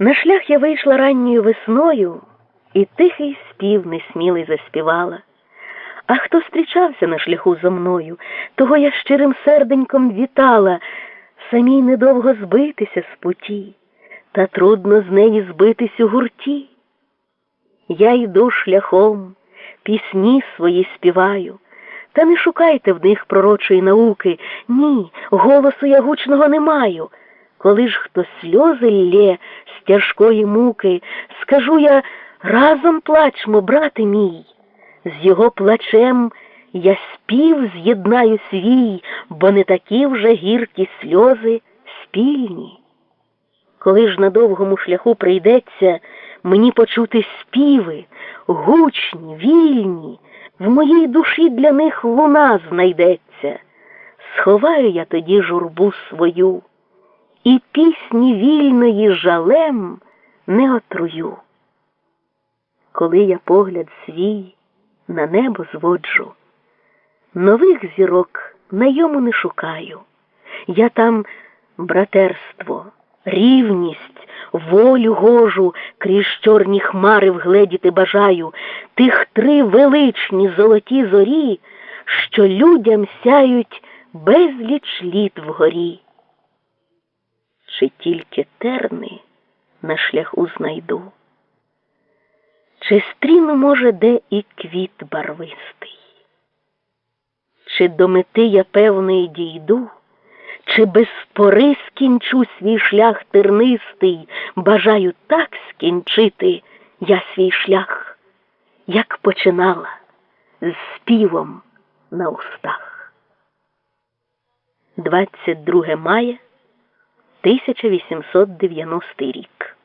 На шлях я вийшла ранньою весною, і тихий спів несмілий заспівала. А хто зустрічався на шляху зо мною, того я щирим серденьком вітала, самій недовго збитися з путі, та трудно з неї збитись у гурті. Я йду шляхом, пісні свої співаю, та не шукайте в них пророчої науки, ні, голосу я гучного не маю. Коли ж хто сльози лє тяжкої муки, скажу я разом плачмо, брате мій, з його плачем я спів з'єднаю свій, бо не такі вже гіркі сльози спільні. Коли ж на довгому шляху прийдеться мені почути співи, гучні, вільні, в моїй душі для них луна знайдеться. Сховаю я тоді журбу свою, і пісні вільної жалем не отрую. Коли я погляд свій на небо зводжу, нових зірок на йому не шукаю. Я там братерство, рівність, волю гожу крізь чорні хмари вгледіти бажаю, тих три величні золоті зорі, що людям сяють безліч літ вгорі. Чи тільки терни на шляху знайду? Чи стріну, може, де і квіт барвистий? Чи до мети я певної дійду, чи без пори скінчу свій шлях тернистий, бажаю так скінчити я свій шлях, як починала з співом на устах. 22 мая 1890 рік